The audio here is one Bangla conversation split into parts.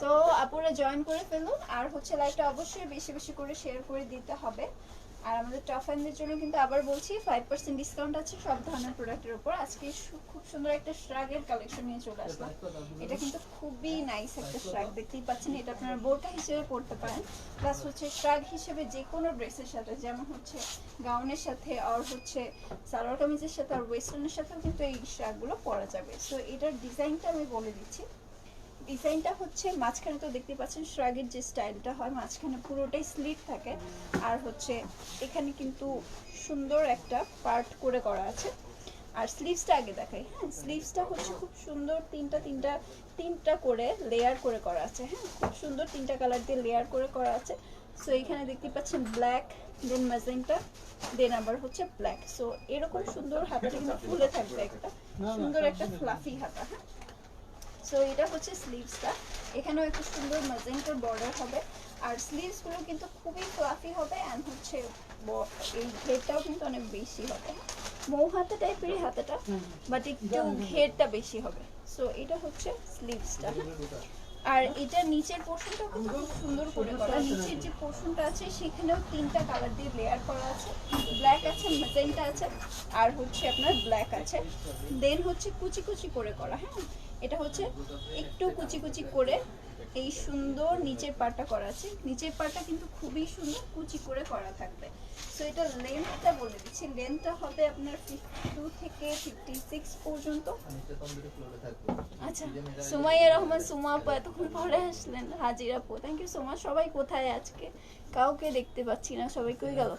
সো আপুরা জয়েন করে ফেলুন। আর হচ্ছে লাইভটা অবশ্যই বেশি বেশি করে শেয়ার করে দিতে হবে। আর আমাদের টপ ফ্যানদের জন্য কিন্তু আবার বলছি ফাইভ পার্সেন্ট ডিসকাউন্ট আছে সব ধরনের প্রোডাক্টের উপর। আজকে খুব সুন্দর একটা শ্রাগের কালেকশন নিয়ে চলে আসলাম। এটা কিন্তু খুবই নাইস একটা শ্রাগ দেখতেই পাচ্ছেন, এটা আপনারা বোরকা হিসেবে পরতে পারেন। প্লাস হচ্ছে শ্রাগ হিসেবে যে কোনো ড্রেসের সাথে, যেমন হচ্ছে গাউনের সাথে আর হচ্ছে সালোয়ার কামিজের সাথে, আর ওয়েস্টার্নের সাথেও কিন্তু এই শ্রাগগুলো পরা যাবে। সো এটার ডিজাইনটা আমি বলে দিচ্ছি। ডিজাইনটা হচ্ছে মাঝখানে তো দেখতে পাচ্ছেন শ্রাগের যে স্টাইলটা হয় মাঝখানে পুরোটাই স্লিট থাকে। আর হচ্ছে এখানে কিন্তু সুন্দর একটা পার্ট করে করা আছে। আর স্লিভসটা আগে দেখাই হ্যাঁ? স্লিভসটা হচ্ছে খুব সুন্দর তিনটা তিনটা তিনটা করে লেয়ার করে করা আছে হ্যাঁ? খুব সুন্দর তিনটা কালার দিয়ে লেয়ার করে করা আছে। সো এখানে দেখতে পাচ্ছেন ব্ল্যাক দেন ম্যাজেন্টা দেন আবার হচ্ছে ব্ল্যাক সো এরকম সুন্দর হাতাটা কিন্তু ফুলে থাকবে একটা। সুন্দর একটা ফ্লাফি হাতা হ্যাঁ? সো এটা হচ্ছে স্লিভসটা এখানেও একটু সুন্দর ম্যাজেন্টার বর্ডার হবে। আর স্লিভসগুলো কিন্তু খুবই ফ্লাফি হবে অ্যান্ড হচ্ছে এই ঘেরটাও কিন্তু অনেক বেশি হবে। মৌ হাতা টাইপেরই হাতাটা বাট একটু ঘেরটা বেশি হবে। সো এটা হচ্ছে স্লিভসটা আর এটা নিচের পোর্শনটা খুব সুন্দর করে করা নিচের যে পোর্শনটা আছে, সেখানেও তিনটা কালার দিয়ে লেয়ার করা আছে। ব্ল্যাক আছে মেজেন্টা আছে, আর হচ্ছে আপনার ব্ল্যাক আছে। দেন হচ্ছে কুচি কুচি করে করা হ্যাঁ? এটা হচ্ছে একটু কুচি কুচি করে এই সুন্দর নিচের পাটটা করা আছে। নিচের পাটটা কিন্তু খুবই সুন্দর কুচি করে করা থাকবে। সো এটা লেন্থটা বলে দিচ্ছি। লেন্থটা হবে আপনার ফিফটি টু থেকে ফিফটি সিক্স পর্যন্ত। আচ্ছা সুমাইয়া রহমান, সুমা আপু এতক্ষণ পরে আসলেন, হাজিরা পো থ্যাংক ইউ সো মাচ সবাই কোথায় আজকে? কাউকে দেখতে পাচ্ছি না সবাই কই গেল?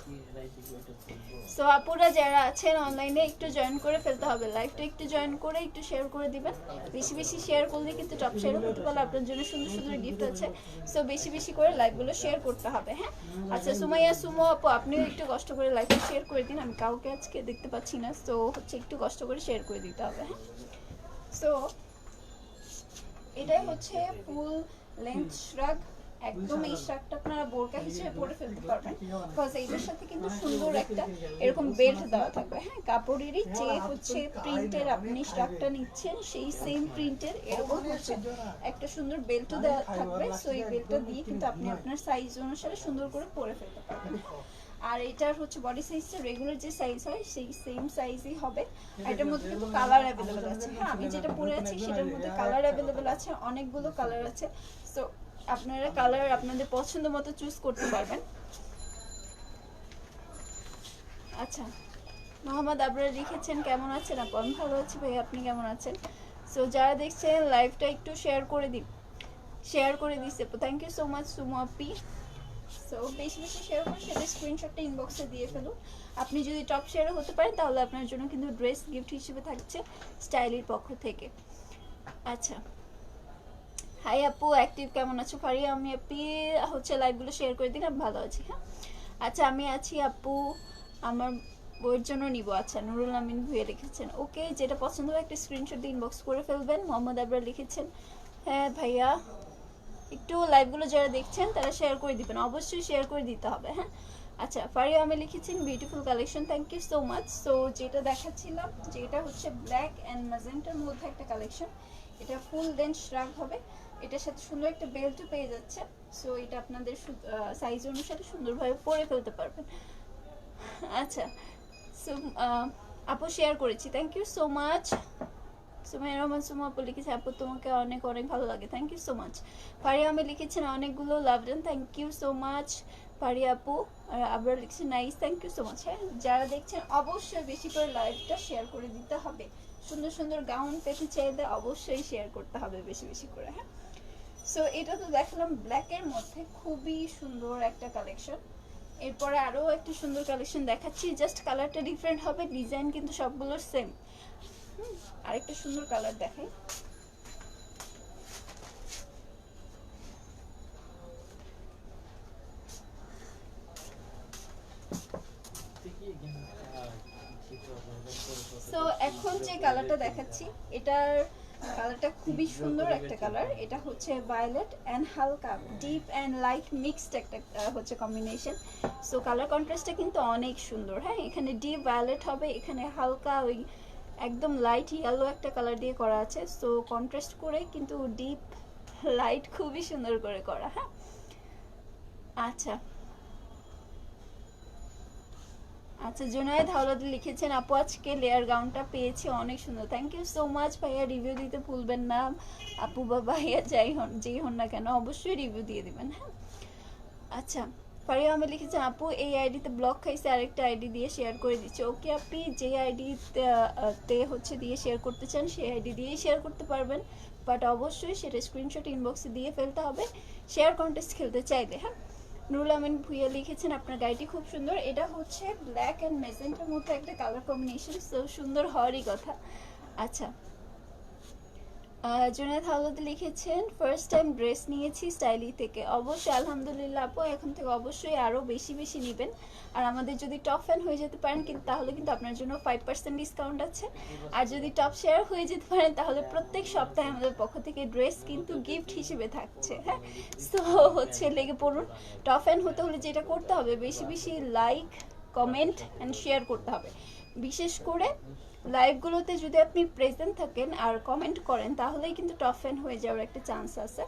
সো আপুরা যারা আছেন অনলাইনে একটু জয়েন করে ফেলতে হবে। লাইভটা একটু জয়েন করে একটু শেয়ার করে দিবেন। বেশি বেশি শেয়ার করলে কিন্তু টপ শেয়ার করতে পারলে আপনার জন্য সুন্দর সুন্দর গিফট আছে। সো বেশি বেশি করে লাইভগুলো শেয়ার করতে হবে হ্যাঁ? আচ্ছা সুমাইয়া সুমো আপু আপনিও একটু কষ্ট করে লাইভটা শেয়ার করে দিন। আমি কাউকে আজকে দেখতে পাচ্ছি না। সো হচ্ছে একটু কষ্ট করে শেয়ার করে দিতে হবে হ্যাঁ? সো এটাই হচ্ছে ফুল লেন্থ শ্রাগ একদম এই শ্রাগটা আপনারা বোরকা হিসেবে পরে ফেলতে পারবেন। বিকজ এইটার সাথে কিন্তু সুন্দর একটা এরকম বেল্ট দেওয়া থাকবে। হ্যাঁ কাপড়েরই যে হচ্ছে প্রিন্টের আপনি শ্রাগটা নিচ্ছেন সেই সেম প্রিন্টের এরকম হচ্ছে একটা সুন্দর বেল্টও দেওয়া থাকবে। সো এই বেল্টটা দিয়ে কিন্তু আপনি আপনার সাইজ অনুসারে সুন্দর করে পরে ফেলতে পারবেন। আর এটার হচ্ছে বডি সাইজটা রেগুলার যে সাইজ হয় সেই সেম সাইজই হবে। এটার মধ্যে কিন্তু কালার অ্যাভেলেবেল আছে? হ্যাঁ আমি যেটা পরে আছি সেটার মধ্যে কালার অ্যাভেলেবেল আছে অনেকগুলো কালার আছে। সো আপনারা কালার আপনাদের পছন্দ মতো চুজ করতে পারবেন। আচ্ছা মোহাম্মদ আবরার লিখেছেন, কেমন আছেন আপু? আমি ভালো আছি ভাই, আপনি কেমন আছেন? সো যারা দেখছেন লাইভটা একটু শেয়ার করে দিন। শেয়ার করে দিচ্ছে thank you so much Sumo Api. So বেশি বেশি শেয়ার করে সেটা স্ক্রিনশটটা ইনবক্সে দিয়ে ফেলুন। আপনি যদি টপ শেয়ারও হতে পারেন, তাহলে আপনার জন্য কিন্তু ড্রেস গিফট হিসেবে থাকছে স্টাইলির পক্ষ থেকে। আচ্ছা হাই আপু অ্যাক্টিভ কেমন আছো? ফারিয়া, আমি আপনি হচ্ছে লাইভগুলো শেয়ার করে দিন আমি ভালো আছি হ্যাঁ? আচ্ছা আমি আছি আপু, আমার বইয়ের জন্য নিব আচ্ছা নুরুল আমিন ভুয়ে লিখেছেন। ওকে, যেটা পছন্দ হবে একটা স্ক্রিনশট দিয়ে ইনবক্স করে ফেলবেন, মোহাম্মদ আবরার লিখেছেন। হ্যাঁ ভাইয়া, একটু লাইভগুলো যারা দেখছেন, তারা শেয়ার করে দিবেন, অবশ্যই শেয়ার করে দিতে হবে হ্যাঁ? আচ্ছা ফারিয়া, আমি লিখেছেন beautiful collection thank you so much so যেটা দেখাচ্ছিলাম, যেটা হচ্ছে ব্ল্যাক অ্যান্ড ম্যাজেন্টার মধ্যে একটা কালেকশন এটা ফুল লেন্থ শ্রাগ হবে। এটার সাথে সুন্দর একটা বেল্টও পেয়ে যাচ্ছে। সো এটা আপনাদের সাইজ অনুসারে সুন্দরভাবে পরে ফেলতে পারবেন। আচ্ছা সো আপু শেয়ার করেছি। Thank you so much Sumaiya Rahman, Suma আপু লিখেছে, আপু, তোমাকে অনেক অনেক ভালো লাগে। Thank you so much Faria আমি লিখেছেন অনেকগুলো love then thank you so much Faria আপু, আর আবার লিখছেন nice thank you so much হ্যাঁ যারা দেখছেন, অবশ্যই বেশি করে লাইভটা শেয়ার করে দিতে হবে। সুন্দর সুন্দর গাউন পেতে চাইলে অবশ্যই শেয়ার করতে হবে বেশি বেশি করে হ্যাঁ। সো এটা তো দেখলাম ব্ল্যাকের মধ্যে খুবই সুন্দর একটা কালেকশন এরপরে আরও একটা সুন্দর কালেকশন দেখাচ্ছি জাস্ট কালারটা ডিফারেন্ট হবে ডিজাইন কিন্তু সবগুলোর সেম আরেকটা সুন্দর কালার দেখাই। সো এখন যে কালারটা দেখাচ্ছি, এটার কালারটা খুবই সুন্দর একটা কালার। এটা হচ্ছে ভায়োলেট অ্যান্ড হালকা ডিপ অ্যান্ড লাইট মিক্সড একটা হচ্ছে কম্বিনেশন সো কালার কন্ট্রাস্টটা কিন্তু অনেক সুন্দর। হ্যাঁ এখানে ডিপ ভায়োলেট হবে, এখানে হালকা ওই একদম লাইট ইয়েলো একটা কালার দিয়ে করা আছে। সো কন্ট্রাস্ট করে কিন্তু ডিপ লাইট খুবই সুন্দর করে করা হ্যাঁ। আচ্ছা আচ্ছা জুনায়েদ হাওলাদ লিখেছেন, আপু, আজকে লেয়ার গাউনটা পেয়েছি, অনেক সুন্দর। থ্যাংক ইউ সো মাচ ভাইয়া। রিভিউ দিতে ভুলবেন না। আপু বা ভাইয়া যাই হন, যেই হন না কেন, অবশ্যই রিভিউ দিয়ে দিবেন হ্যাঁ? আচ্ছা ফারিয়া আমি লিখেছেন, আপু, এই আইডিতে ব্লক খাইছে, আরেকটা আইডি দিয়ে শেয়ার করে দিচ্ছে। ওকে আপনি যে আইডি তে হচ্ছে দিয়ে শেয়ার করতে চান, সেই আইডি দিয়েই শেয়ার করতে পারবেন। বাট অবশ্যই সেটা স্ক্রিনশট ইনবক্সে দিয়ে ফেলতে হবে। শেয়ার কন্টেস্ট খেলতে চাইলে হ্যাঁ? নুরুল আমিন ভুইয়া লিখেছেন, আপনার গাড়িটি খুব সুন্দর। এটা হচ্ছে ব্ল্যাক অ্যান্ড মেজেন্টার মধ্যে একটা কালার কম্বিনেশন সো সুন্দর হওয়ারই কথা। আচ্ছা জুনায়দ হাওলাদ লিখেছেন ফার্স্ট টাইম ড্রেস নিয়েছি স্টাইলি থেকে। অবশ্যই, আলহামদুলিল্লাহ আপু, এখন থেকে অবশ্যই আরও বেশি বেশি নেবেন। আর আমাদের যদি টপ ফ্যান হয়ে যেতে পারেন কিন্তু তাহলে কিন্তু আপনার জন্য ফাইভ পার্সেন্ট ডিসকাউন্ট আছে। আর যদি টপ শেয়ার হয়ে যেতে পারেন, তাহলে প্রত্যেক সপ্তাহে আমাদের পক্ষ থেকে ড্রেস কিন্তু গিফট হিসেবে থাকছে হ্যাঁ? সো হচ্ছে লেগে পড়ুন। টপ ফ্যান হতে হলে যেটা করতে হবে, বেশি বেশি লাইক কমেন্ট অ্যান্ড শেয়ার করতে হবে। বিশেষ করে লাইভগুলোতে যদি আপনি প্রেজেন্ট থাকেন আর কমেন্ট করেন, তাহলেই কিন্তু টপ ফ্যান হয়ে যাওয়ার একটা চান্স আছে।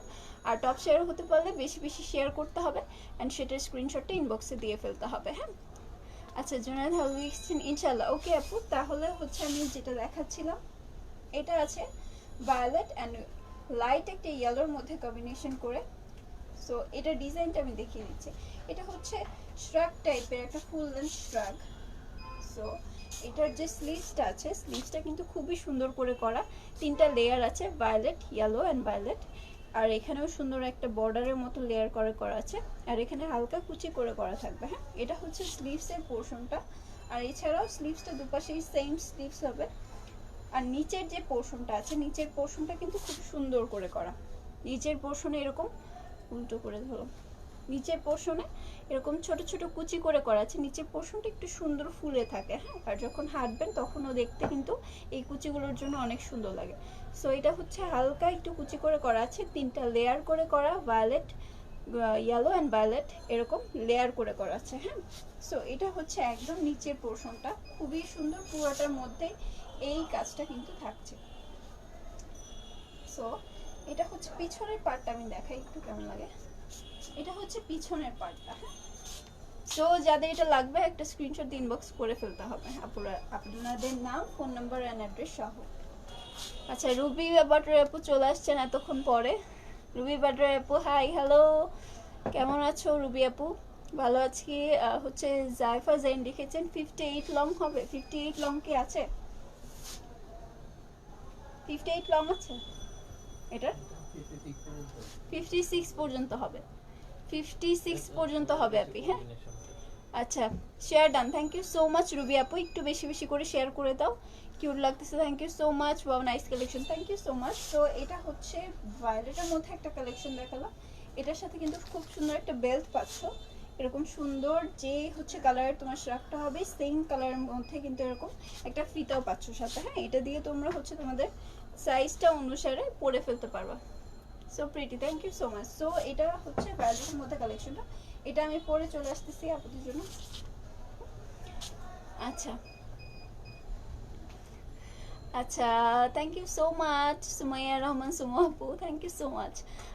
আর টপ শেয়ার হতে পারলে বেশি বেশি শেয়ার করতে হবে অ্যান্ড সেটার স্ক্রিনশটটা ইনবক্সে দিয়ে ফেলতে হবে হ্যাঁ? আচ্ছা জুনায়দ হাউ লিখছেন ইনশাল্লাহ ওকে আপু, তাহলে হচ্ছে আমি যেটা দেখাচ্ছিলাম, এটা আছে ভায়োলেট অ্যান্ড লাইট একটা ইয়েলোর মধ্যে কম্বিনেশন করে। সো এটা ডিজাইনটা আমি দেখিয়ে দিচ্ছি। এটা হচ্ছে স্ট্রাক টাইপের একটা ফুল লেন্থ স্ট্রাক সো এটার যে স্লিভসটা আছে স্লিভসটা কিন্তু খুবই সুন্দর করে করা। তিনটা লেয়ার আছে ভায়োলেট ইয়েলো অ্যান্ড ভায়োলেট আর এখানেও সুন্দর একটা বর্ডারের মতো লেয়ার করে করা আছে। আর এখানে হালকা কুচি করে করা থাকবে হ্যাঁ? এটা হচ্ছে স্লিভসের পোর্শনটা আর এছাড়াও স্লিভসটা দুপাশেই সেম স্লিভস হবে। আর নিচের যে পোর্শনটা আছে, নিচের পোর্শনটা কিন্তু খুব সুন্দর করে করা। নিচের পোর্শনে এরকম, উল্টো করে ধরো। নিচের পোর্শনে এরকম ছোট ছোট কুচি করে করা আছে। নিচের পোর্শনটা একটু সুন্দর ফুলে থাকে হ্যাঁ? আর যখন হাঁটবেন তখনও দেখতে কিন্তু এই কুচিগুলোর জন্য অনেক সুন্দর লাগে। সো এটা হচ্ছে হালকা একটু কুচি করে করা আছে, তিনটা লেয়ার করে করা ভায়োলেট ইয়েলো অ্যান্ড ভায়োলেট এরকম লেয়ার করে করা আছে হ্যাঁ? সো এটা হচ্ছে একদম নিচের পোর্শনটা খুবই সুন্দর পুরোটার মধ্যে এই কাজটা কিন্তু থাকছে। সো এটা হচ্ছে পিছনের পার্টটা আমি দেখাই একটু কেমন লাগে। এটা হচ্ছে পিছনের পার্টটা হ্যাঁ? সো যাদের এটা লাগবে, একটা স্ক্রিনশট ইনবক্স করে ফেলতে হবে। আপনারা আপনাদের নাম ফোন নাম্বার অ্যান্ড অ্যাড্রেস সহ। আচ্ছা রুবি বাটার আপু চলে আসছেন এতক্ষণ পরে। রুবি বাটার আপু হাই হ্যালো কেমন আছো রুবি আপু? ভালো আছি। হচ্ছে জাইফা জেন লিখেছেন ফিফটি এইট লং হবে। ফিফটি এইট লং কি আছে? ফিফটি এইট লং আছে? এটার ফিফটি সিক্স পর্যন্ত হবে। ফিফটি সিক্স পর্যন্ত হবে আপনি হ্যাঁ? আচ্ছা share done thank you so much Ruby আপু। একটু বেশি বেশি করে শেয়ার করে দাও। কিউট লাগতেছে। Thank you so much wow nice collection thank you so much তো এটা হচ্ছে ভায়োলেটের মধ্যে একটা কালেকশন দেখালাম। এটার সাথে কিন্তু খুব সুন্দর একটা বেল্ট পাচ্ছ। এরকম সুন্দর যে হচ্ছে কালারের তোমার শ্রাকটা হবে সেম কালারের মধ্যে কিন্তু এরকম একটা ফিতাও পাচ্ছ সাথে হ্যাঁ? এটা দিয়ে তোমরা হচ্ছে তোমাদের সাইজটা অনুসারে পরে ফেলতে পারবা। So pretty thank you so much so এটা হচ্ছে ভায়োলেটের মধ্যে কালেকশনটা এটা আমি পরে চলে আসতেছি আপনাদের জন্য। আচ্ছা। আচ্ছা thank you so much Sumaiya Rahman, Suma আপু থ্যাংক ইউ সো মাচ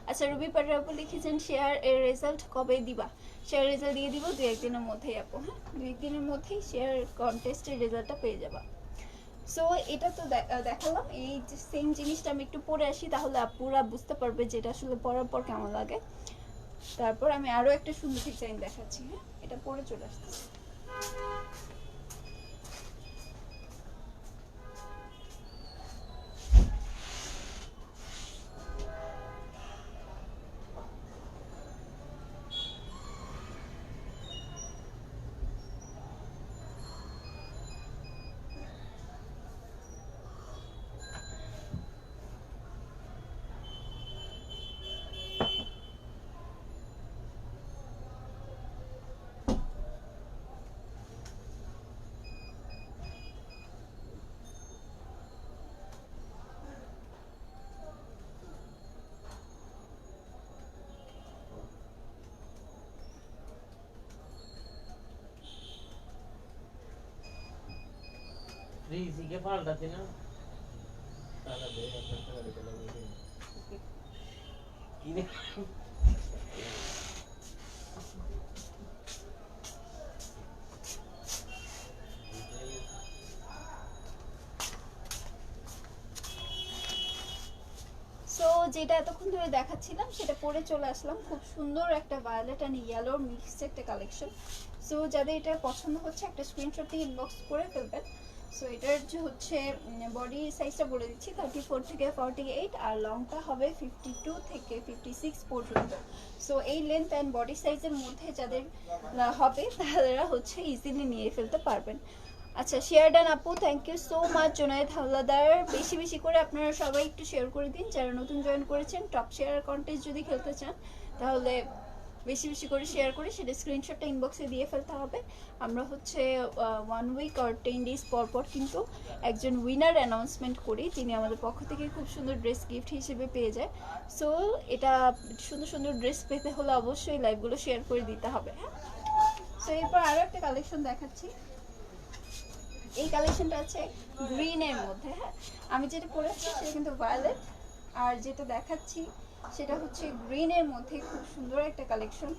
আচ্ছা রুবি পাটার আপু লিখেছেন শেয়ার এর রেজাল্ট কবে দিবা? শেয়ার রেজাল্ট দিয়ে দিব দু একদিনের মধ্যেই আপু হ্যাঁ? দু একদিনের মধ্যেই শেয়ার কন্টেস্টের রেজাল্টটা পেয়ে যাবা। সো এটা তো দেখালাম। এই যে সেম জিনিসটা আমি একটু পরে আসি, তাহলে আপুরা বুঝতে পারবে যে এটা আসলে পরার পর কেমন লাগে। তারপর আমি আরও একটা সুন্দর ডিজাইন দেখাচ্ছি হ্যাঁ? এটা পরে চলে আসতেছি। রিজিকে পাল্টাতে না যেটা এতক্ষণ ধরে দেখাচ্ছিলাম, সেটা পরে চলে আসলাম। খুব সুন্দর একটা ভায়োলেট অ্যান্ড ইয়েলোর মিক্সড একটা কালেকশন সো যাদের এটা পছন্দ হচ্ছে, একটা স্ক্রিনশট দিয়ে ইনবক্স করে ফেলবেন। সো এটার যে হচ্ছে বডি সাইজটা বলে দিচ্ছি থার্টি ফোর থেকে ফর্টি এইট আর লংটা হবে ফিফটি টু থেকে ফিফটি সিক্স পর্যন্ত। সো এই লেন্থ অ্যান্ড বডি সাইজের মধ্যে যাদের হবে, তারা হচ্ছে ইজিলি নিয়ে ফেলতে পারবেন। আচ্ছা শেয়ার ডান আপু thank you so much Junayed Howlader. বেশি বেশি করে আপনারা সবাই একটু শেয়ার করে দিন। যারা নতুন জয়েন করেছেন টপ শেয়ার কন্টেস্ট যদি খেলতে চান, তাহলে বেশি বেশি করে শেয়ার করে, সেটা স্ক্রিনশটটা ইনবক্সে দিয়ে ফেলতে হবে। আমরা হচ্ছে ওয়ান উইক আর টেন ডেজ পর পর কিন্তু একজন উইনার অ্যানাউন্সমেন্ট করি, যিনি আমাদের পক্ষ থেকে খুব সুন্দর ড্রেস গিফট হিসেবে পেয়ে যায়। সো এটা সুন্দর সুন্দর ড্রেস পেতে হলে অবশ্যই লাইভগুলো শেয়ার করে দিতে হবে হ্যাঁ? সো এরপর আরও একটা কালেকশন দেখাচ্ছি। এই কালেকশনটা আছে গ্রিনের মধ্যে হ্যাঁ? আমি যেটা পরেছি সেটা কিন্তু ভায়োলেট আর যেটা দেখাচ্ছি সেটা হচ্ছে গ্রিনের মধ্যে খুব সুন্দর একটা কালেকশন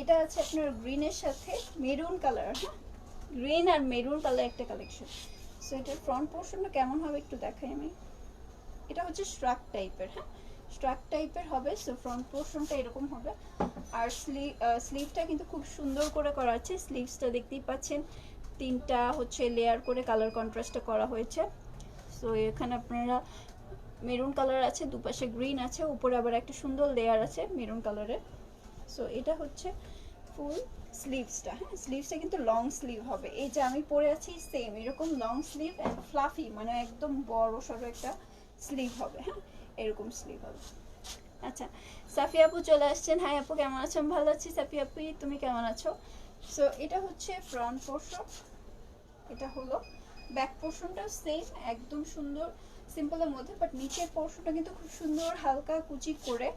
এটা আছে আপনার গ্রিনের সাথে মেরুন কালার হ্যাঁ? গ্রিন আর মেরুন কালার একটা কালেকশন সো এটার ফ্রন্ট পোর্শনটা কেমন হবে একটু দেখাই আমি। এটা হচ্ছে স্ট্রাক টাইপের হ্যাঁ? স্ট্রাক টাইপের হবে সো ফ্রন্ট পোর্শনটা এরকম হবে। আর স্লিভ স্লিভটা কিন্তু খুব সুন্দর করে করা আছে। স্লিভসটা দেখতেই পাচ্ছেন। তিনটা হচ্ছে লেয়ার করে কালার কন্ট্রাস্টটা করা হয়েছে। সো এখানে আপনারা মেরুন কালার আছে, দুপাশে গ্রিন আছে, উপরে আবার একটা সুন্দর লেয়ার আছে মেরুন কালারের। সো এটা হচ্ছে ফুল স্লিভসটা হ্যাঁ? স্লিভসটা কিন্তু লং স্লিভ হবে। এই যে আমি পরে আছি সেম এরকম লং স্লিভ অ্যান্ড ফ্লাফি মানে একদম বড় সড়ো একটা স্লিভ হবে হ্যাঁ? এরকম স্লিভ হবে। আচ্ছা সাফি আপু চলে আসছেন। হাই আপু, কেমন আছো আমি ভালো আছি সাফি আপু, তুমি কেমন আছো? সো এটা হচ্ছে ফ্রন্ট পোর্শন এটা হলো ব্যাক পোর্শনটা সেম একদম সুন্দর। সিম্পলের মধ্যে বাট নিচের পোর্শনটা কিন্তু খুব সুন্দর হালকা কুচি করে,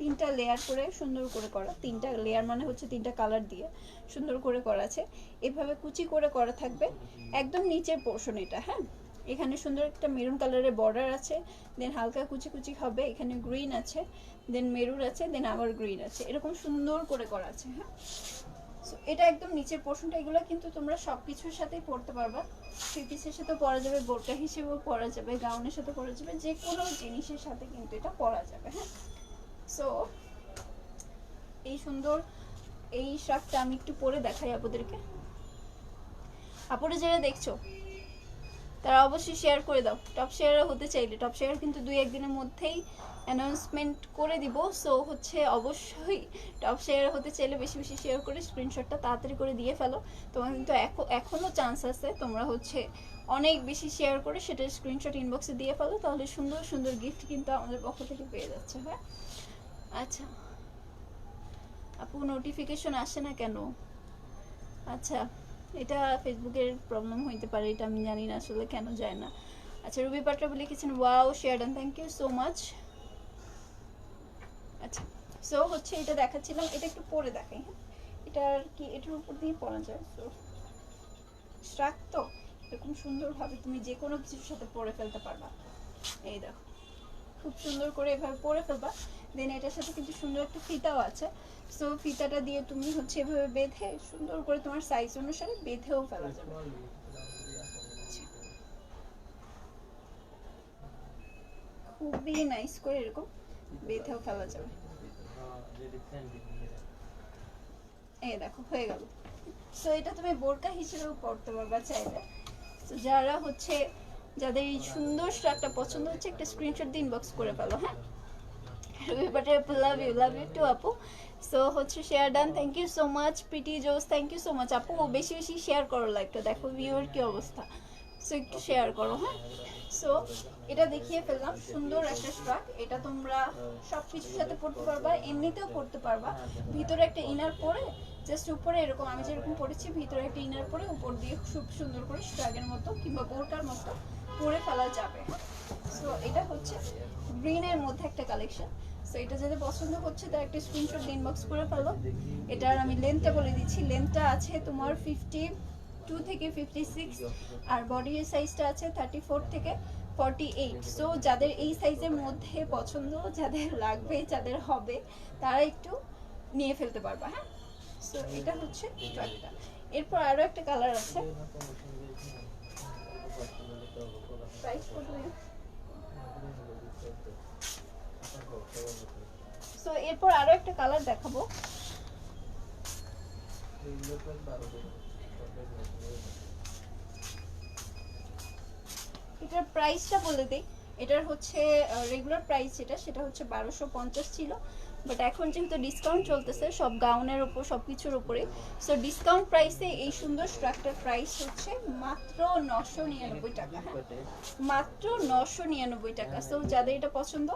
তিনটা লেয়ার করে সুন্দর করে করা। তিনটা লেয়ার মানে হচ্ছে তিনটা কালার দিয়ে সুন্দর করে করা আছে। এভাবে কুচি করে করা থাকবে একদম নিচের পোর্শন এটা হ্যাঁ? এখানে সুন্দর একটা মেরুন কালারের বর্ডার আছে দেন হালকা কুচি কুচি হবে, এখানে গ্রিন আছে দেন মেরুন আছে দেন আবার গ্রিন আছে। এরকম সুন্দর করে করা আছে হ্যাঁ? So, এটা একদম নিচের পোর্শনটা এগুলো কিন্তু তোমরা সব কিছুর সাথেই পরতে পারবা। থ্রি পিসের সাথে পরা যাবে বোরকা হিসেবেও পরা যাবে গাউনের সাথে পরা যাবে যে কোনো জিনিসের সাথে কিন্তু এটা পরা যাবে হ্যাঁ। সো এই সুন্দর এই শার্টটা আমি একটু পরে দেখাই আপনাদেরকে। আপনারা যারা দেখছ তারা অবশ্যই শেয়ার করে দাও। টপ শেয়ার হতে চাইলে। টপ শেয়ার কিন্তু দুই, একদিনের মধ্যেই অ্যানাউন্সমেন্ট করে দিব। সো হচ্ছে অবশ্যই টপ শেয়ার হতে চাইলে বেশি বেশি শেয়ার করে স্ক্রিনশটটা তাড়াতাড়ি করে দিয়ে ফেলো। তোমার কিন্তু এখো- এখনও চান্স আছে তোমরা হচ্ছে অনেক বেশি শেয়ার করে সেটা স্ক্রিনশট ইনবক্সে দিয়ে ফেলো। তাহলে সুন্দর সুন্দর গিফট কিন্তু আমাদের পক্ষ থেকে পেয়ে যাচ্ছে হ্যাঁ? আচ্ছা। আপু নোটিফিকেশন আসে না কেন? আচ্ছা। এটা ফেসবুকের প্রবলেম হইতে পারে, এটা আমি জানি না আসলে কেন যায় না। আচ্ছা রুবি পাট্রা লিখেছেন wow share done thank you so much আচ্ছা সো হচ্ছে এটা দেখাচ্ছিলাম, এটা একটু পরে দেখাই হ্যাঁ? এটার কি, এটার উপর দিয়ে পরা যায় সো স্ট্রাক তো এরকম সুন্দরভাবে তুমি যে কোনো কিছুর সাথে পরে ফেলতে পারবা। এই দেখো, খুব সুন্দর করে এভাবে পরে ফেলবা। দেন এটার সাথে কিন্তু সুন্দর একটা ফিতাও আছে। সো ফিতাটা দিয়ে তুমি হচ্ছে এভাবে বেঁধে, সুন্দর করে তোমার সাইজ অনুসারে বেঁধেও ফেলা যাবে। খুবই নাইস করে এরকম বেঁধেও ফেলা যাবে। এই দেখো, হয়ে গেল। সো এটা তুমি বোরকা হিসেবেও পড়তে পারবা চাইলে। তো যারা হচ্ছে, যাদের এই সুন্দর স্টারটা পছন্দ হচ্ছে, একটা স্ক্রিনশট দিয়ে ইনবক্স করে ফেলো হ্যাঁ? But love you love you too আপু। সো হচ্ছে share done thank you so much PT জোস থ্যাংক ইউ সো মাচ আপু, বেশি বেশি শেয়ার করো লাইকটা দেখো ভিউর কি অবস্থা? সো একটু শেয়ার করো হ্যাঁ? সো এটা দেখিয়ে ফেললাম। সুন্দর একটা স্ট্রাক এটা তোমরা সব কিছুর সাথে পড়তে পারবা, এমনিতেও পড়তে পারবা। ভিতরে একটা ইনার পরে জাস্ট উপরে এরকম, আমি যেরকম পড়েছি, ভিতরে একটা ইনার পরে উপর দিয়ে খুব সুন্দর করে স্ট্রাগের মতো কিংবা বোরকার মতো পরে ফেলা যাবে সো এটা হচ্ছে গ্রিনের মধ্যে একটা কালেকশন সো এটা যদি পছন্দ হচ্ছে তার একটা স্ক্রিনশট ইনবক্স করে ফেলো। এটার আমি লেন্থটা বলে দিচ্ছি। লেন্থটা আছে তোমার ফিফটি টু থেকে ফিফটি সিক্স আর বডির সাইজটা আছে থার্টি ফোর থেকে ফর্টি এইট সো যাদের এই সাইজের মধ্যে পছন্দ, যাদের লাগবে, যাদের হবে, তারা একটু নিয়ে ফেলতে পারবা হ্যাঁ? সো এটা হচ্ছে ট্রাকটা এরপর আরও একটা কালার আছে। প্রাইস কত? সো এরপর আরও একটা কালার দেখাবো। এটার প্রাইসটা বলে দিই। এটার হচ্ছে রেগুলার প্রাইস যেটা, সেটা হচ্ছে বারোশো পঞ্চাশ ছিল। বাট এখন যেহেতু ডিসকাউন্ট চলতেছে, সব গাউনের উপর সব কিছুর উপরে সো ডিসকাউন্ট প্রাইসে এই সুন্দর স্ট্রাকটার প্রাইস হচ্ছে মাত্র নশো নিরানব্বই টাকা হ্যাঁ? মাত্র নশো নিরানব্বই টাকা। সো যাদের এটা পছন্দ,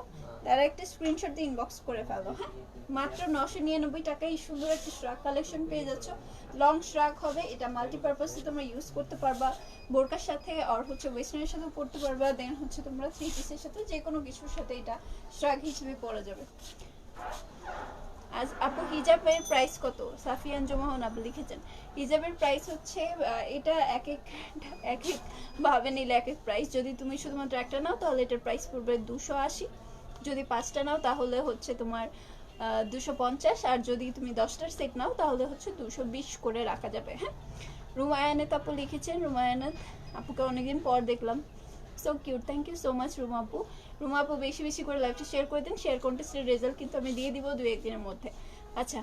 তারা একটা স্ক্রিনশট দিয়ে ইনবক্স করে ফেলো হ্যাঁ? মাত্র নশো নিরানব্বই টাকায় এই সুন্দর একটা শ্রাক কালেকশন পেয়ে যাচ্ছ। লং শ্রাক হবে, এটা মাল্টিপারপাসে তোমরা ইউজ করতে পারবা। বোরকার সাথে আর হচ্ছে ওয়েস্টার্নের সাথেও পড়তে পারবা। দেন হচ্ছে তোমরা থ্রি পিসের সাথে যে কোনো কিছুর সাথে এটা শ্রাক হিসেবে পরা যাবে। আজ আপু, হিজাবের প্রাইস কত? সাফিয়ান জমাহন আপু লিখেছেন। হিজাবের প্রাইস হচ্ছে এটা এক এক এক এক ভাবে নিলে এক এক প্রাইস যদি তুমি শুধুমাত্র একটা নাও, তাহলে এটার প্রাইস পড়বে দুশো আশি। যদি পাঁচটা নাও, তাহলে হচ্ছে তোমার দুশো পঞ্চাশ। আর যদি তুমি দশটার সেট নাও, তাহলে হচ্ছে দুশো বিশ করে রাখা যাবে হ্যাঁ? রুমায়ানাত আপু লিখেছেন, রুমায়ানাত আপুকে অনেকদিন পর দেখলাম। So cute thank you so much Ruma আপু রুমা আপু বেশি বেশি করে লাইভটা শেয়ার করে দিন। শেয়ার কন্টেস্টের রেজাল্ট কিন্তু আমি দিয়ে দিব দু একদিনের মধ্যে। আচ্ছা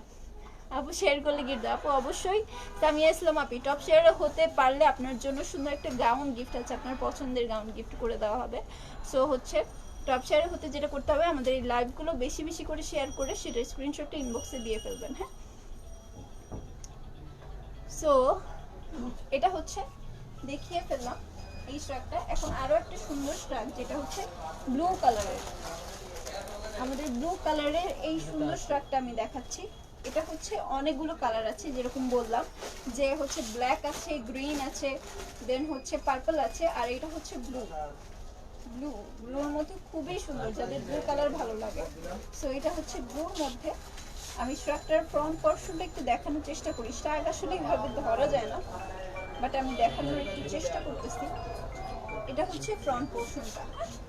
আপু শেয়ার করলে গিফট দাও আপু অবশ্যই। সামিয়া ইসলাম আপি টপ শেয়ার হতে পারলে আপনার জন্য সুন্দর একটা গাউন গিফট আছে। আপনার পছন্দের গাউন গিফট করে দেওয়া হবে। সো হচ্ছে টপ শেয়ার হতে যেটা করতে হবে, আমাদের এই লাইভগুলো বেশি বেশি করে শেয়ার করে সেটা স্ক্রিনশটটা ইনবক্সে দিয়ে ফেলবেন হ্যাঁ? সো এটা হচ্ছে, দেখিয়ে ফেললাম। এই স্ট্রাকটা এখন আরও একটা সুন্দর স্ট্রাক যেটা হচ্ছে ব্লু কালারের আমাদের ব্লু কালারের এই সুন্দর স্ট্রাকটা আমি দেখাচ্ছি। এটা হচ্ছে অনেকগুলো কালার আছে, যেরকম বললাম। যে হচ্ছে ব্ল্যাক আছে গ্রিন আছে দেন হচ্ছে পার্পল আছে, আর এটা হচ্ছে ব্লু ব্লু ব্লুর মধ্যে খুবই সুন্দর, যাদের ব্লু কালার ভালো লাগে। সো এটা হচ্ছে ব্লুর মধ্যে। আমি স্ট্রাকটার ফ্রন্ট পোর্শনটা একটু দেখানোর চেষ্টা করি। স্ট্রাক আসলে এইভাবে ধরা যায় না। বাট আমি দেখানোর একটু চেষ্টা করতেছি। এটা হচ্ছে ফ্রন্ট পোর্শনটা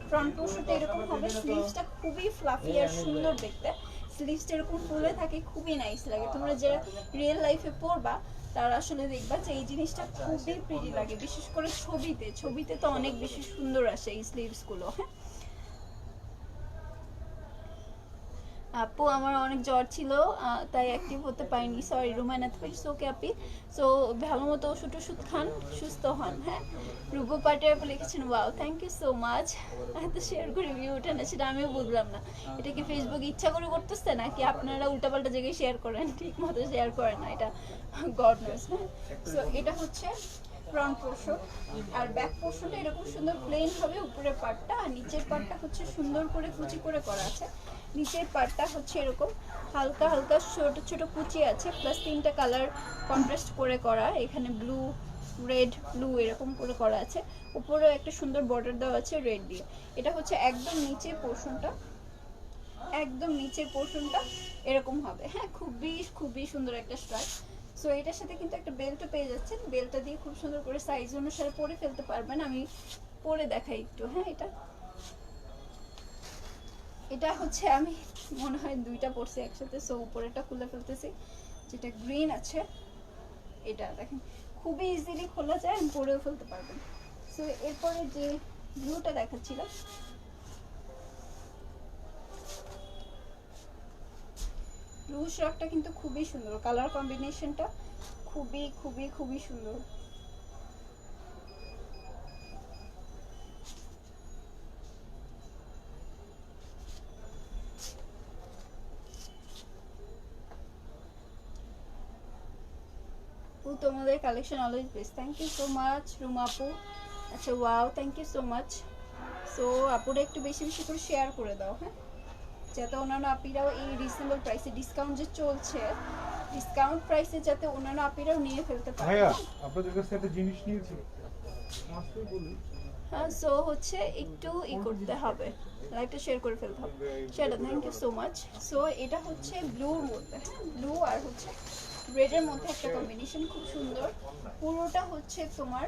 ফ্রন্ট পোর্শনটা এরকম হবে স্লিভসটা খুবই ফ্লাফি আর সুন্দর দেখতে। স্লিভসটা এরকম ফুলে থাকে, খুবই নাইস লাগে। তোমরা যারা রিয়েল লাইফে পড়বা তারা আসলে দেখবা যে এই জিনিসটা খুবই প্রিটি লাগে। বিশেষ করে ছবিতে। ছবিতে তো অনেক বেশি সুন্দর আসে এই স্লিভসগুলো হ্যাঁ? আপু আমার অনেক জ্বর ছিল তাই অ্যাক্টিভ হতে পারিনি। সরি রুমায়নাথ ভাই ওকে আপি। সো ভালো মতো ওষুধ ওষুধ খান, সুস্থ হন হ্যাঁ? রূপ পাটের আপু লিখেছেন wow thank you so much এত শেয়ার করে ভিউ ওঠে না, সেটা আমিও বুঝলাম না। এটা কি ফেসবুক ইচ্ছা করে করতেছে, নাকি আপনারা উল্টাপাল্টা জায়গায় শেয়ার করেন? ঠিক মতো শেয়ার করেন না, এটা গড হ্যাঁ? সো এটা হচ্ছে ফ্রন্ট পোর্শন আর ব্যাক পোর্শনটা এরকম সুন্দর প্লেন হবে, উপরের পার্টটা আর নিচের পার্টটা হচ্ছে সুন্দর করে কুচি করে করা আছে। নিচের পার্টটা হচ্ছে এরকম। হালকা হালকা ছোট ছোট কুচি আছে প্লাস তিনটা কালার কন্ট্রাস্ট করে করা। এখানে ব্লু রেড ব্লু এরকম করে করা আছে। উপরেও একটা সুন্দর বর্ডার দেওয়া আছে রেড দিয়ে। এটা হচ্ছে একদম নিচের পোর্শনটা একদম নিচের পোর্শনটা এরকম হবে। হ্যাঁ খুবই খুবই সুন্দর একটা স্ট্রাইক সো এটার সাথে কিন্তু একটা বেল্টও পেয়ে যাচ্ছেন। বেল্টটা দিয়ে খুব সুন্দর করে সাইজ অনুসারে পরে ফেলতে পারবেন। আমি পরে দেখাই একটু। হ্যাঁ এটা। এটা হচ্ছে আমি মনে হয় দুইটা পড়ছি একসাথে সো উপরেটা খুলে ফেলতেছি, যেটা গ্রিন আছে, এটা দেখেন, খুবই ইজিলি খোলা যায়, আমি পরেও ফেলতে পারবেন সো এরপরে যে ব্লুটা দেখাচ্ছিলাম ব্লু শার্টটা কিন্তু খুবই সুন্দর কালার কম্বিনেশনটা খুবই খুবই খুবই সুন্দর। তোমাদের collection always best thank you so much Ruma আপু আচ্ছা wow thank you so much so আপুরা একটু বেশি বেশি করে শেয়ার করে দাও হ্যাঁ? যাতে অন্যান্য আপিরাও এই রিজনেবল প্রাইসে ডিসকাউন্ট যে চলছে ডিসকাউন্ট প্রাইসে যাতে অন্যান্য আপিরাও নিয়ে ফেলতে পারে ভাইয়া আপনাদের কাছে একটা জিনিস নিয়েছি বলি। হ্যাঁ সো হচ্ছে একটু ই করতে হবে। লাইভটা শেয়ার করে ফেলতে হবে। সেটা thank you so much so এটা হচ্ছে ব্লুর মধ্যে ব্লু আর হচ্ছে রেডের মধ্যে একটা কম্বিনেশন খুব সুন্দর। পুরোটা হচ্ছে তোমার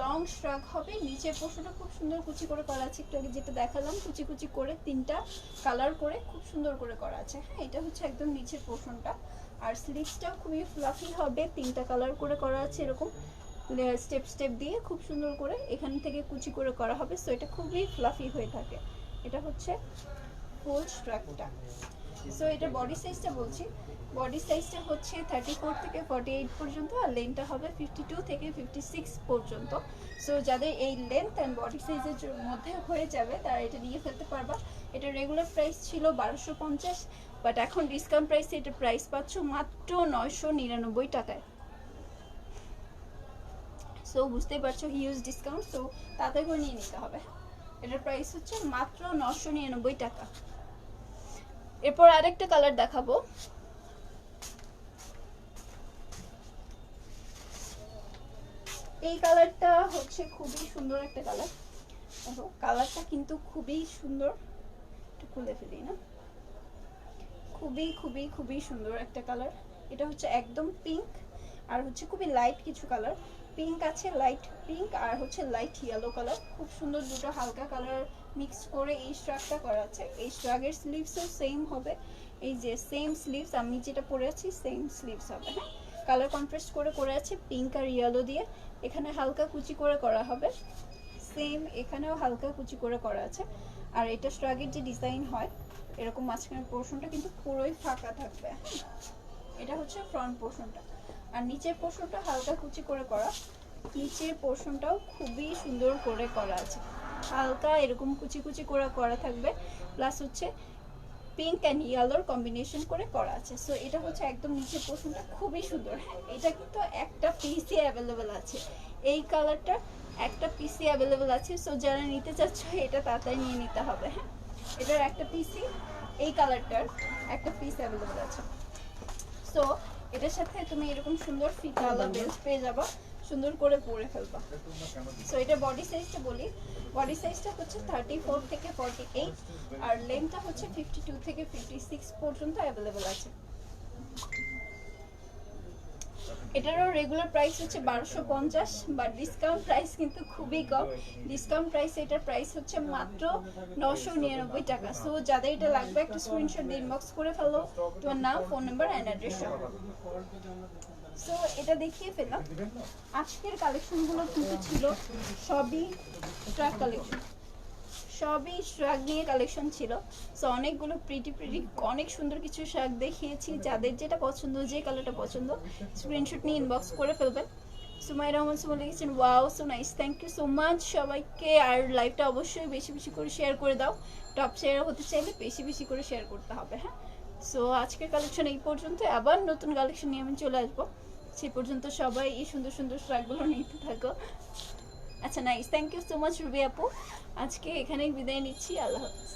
লং শ্রাগ হবে। নিচের পোর্শনটা খুব সুন্দর কুচি করে করা আছে। একটু আগে যেটা দেখালাম, কুচি কুচি করে তিনটা কালার করে খুব সুন্দর করে করা আছে। হ্যাঁ এটা হচ্ছে একদম নিচের পোর্শনটা আর স্লিভসটাও খুবই ফ্লাফি হবে। তিনটা কালার করে করা আছে এরকম। স্টেপ স্টেপ দিয়ে খুব সুন্দর করে এখান থেকে কুচি করে করা হবে। সো এটা খুবই ফ্লাফি হয়ে থাকে। এটা হচ্ছে ফুল স্ট্রাকটা সো এটা বডি সাইজটা বলছি। বডি সাইজটা হচ্ছে থার্টি ফোর থেকে ফর্টি এইট পর্যন্ত আর লেন্থটা হবে ফিফটি টু থেকে ফিফটি সিক্স পর্যন্ত। সো যাদের এই লেন্থ অ্যান্ড বডি সাইজের মধ্যে হয়ে যাবে, তারা এটা নিয়ে ফেলতে পারবা। এটা রেগুলার প্রাইস ছিল বারোশো পঞ্চাশ বাট এখন ডিসকাউন্ট প্রাইসে এটা প্রাইস পাচ্ছ মাত্র নয়শো নিরানব্বই টাকায়। সো বুঝতেই পারছ হিউজ ডিসকাউন্ট সো তাড়াতাড়ি করে নিয়ে নিতে হবে। এটার প্রাইস হচ্ছে মাত্র নশো নিরানব্বই টাকা। এরপর আরেকটা কালার দেখাবো। এই কালারটা হচ্ছে খুবই সুন্দর একটা কালার দেখো কালারটা কিন্তু খুবই সুন্দর। একটু খুলে ফেলি, না? খুবই খুবই খুবই সুন্দর একটা কালার এটা হচ্ছে একদম পিঙ্ক আর হচ্ছে খুবই লাইট কিছু কালার পিঙ্ক আছে লাইট পিঙ্ক আর হচ্ছে লাইট ইয়েলো কালার খুব সুন্দর দুটো হালকা কালার মিক্স করে এই স্ট্রাকটা করা আছে। এই স্ট্রাগের স্লিভসও সেম হবে। এই যে সেম স্লিভস আমি যেটা পরে আছি সেম স্লিভস হবে হ্যাঁ? কালার কন্ট্রাস্ট করে করে আছে পিঙ্ক আর ইয়েলো দিয়ে। এখানে হালকা কুচি করে করা হবে। সেম এখানেও হালকা কুচি করে করা আছে। আর এটা স্ট্রাগের যে ডিজাইন হয়, এরকম মাঝখানের পোর্শনটা কিন্তু পুরোই ফাঁকা থাকবে হ্যাঁ? এটা হচ্ছে ফ্রন্ট পোর্শনটা আর নিচের পোর্শনটা হালকা কুচি করে করা। নিচের পোর্শনটাও খুবই সুন্দর করে করা আছে। হালকা এরকম কুচি কুচি করে করা থাকবে। প্লাস হচ্ছে পিঙ্ক অ্যান্ড ইয়েলোর কম্বিনেশন করে করা আছে। সো এটা হচ্ছে একদম নিচের পোর্শনটা খুবই সুন্দর। হ্যাঁ এটা কিন্তু একটা পিসি অ্যাভেলেবেল আছে। এই কালারটা একটা পিসি অ্যাভেলেবেল আছে। সো যারা নিতে চাচ্ছ এটা তাড়াতাড়ি নিয়ে নিতে হবে হ্যাঁ? এটার একটা পিসি এই কালারটার একটা পিস অ্যাভেলেবেল আছে। সো এটার সাথে তুমি এরকম সুন্দর ফিতাওয়ালা বেল্ট পেয়ে যাবা। সুন্দর করে পরে ফেলবা। সো এটা বডি সাইজটা বলি। বডি সাইজটা হচ্ছে থার্টি ফোর থেকে ফর্টি এইট আর লেন্থটা হচ্ছে ফিফটি টু থেকে ফিফটি সিক্স পর্যন্ত অ্যাভেলেবেল আছে। এটারও রেগুলার প্রাইস হচ্ছে বারোশো পঞ্চাশ বাট ডিসকাউন্ট প্রাইস কিন্তু খুবই কম। ডিসকাউন্ট প্রাইস এটার প্রাইস হচ্ছে মাত্র নশো নিরানব্বই টাকা। সো যাদের এটা লাগবে, একটা স্ক্রিনশট ইনবক্স করে ফেলো। তোমার নাম phone number and address so এটা দেখিয়ে ফেললাম। আজকের কালেকশনগুলো কিন্তু ছিল সবই ট্রাক কালেকশন সবই শাক নিয়ে কালেকশন ছিল। সো অনেকগুলো প্রিটি প্রিটি অনেক সুন্দর কিছু শাক দেখিয়েছি। যাদের যেটা পছন্দ, যে কালারটা পছন্দ স্ক্রিনশট নিয়ে ইনবক্স করে ফেলবেন। সুমাই রহমান সুমন লিখেছেন wow so nice thank you so much সবাইকে আর লাইভটা অবশ্যই বেশি বেশি করে শেয়ার করে দাও। টপ শেয়ার হতে চাইলে বেশি বেশি করে শেয়ার করতে হবে হ্যাঁ? সো আজকের কালেকশন এই পর্যন্ত। আবার নতুন কালেকশন নিয়ে আমি চলে আসব। সে পর্যন্ত সবাই এই সুন্দর সুন্দর শ্রাকগুলো নিতে থাকো। আচ্ছা nice thank you so much Ruby আপু। আজকে এখানেই বিদায় নিচ্ছি, আল্লাহ হাফিজ।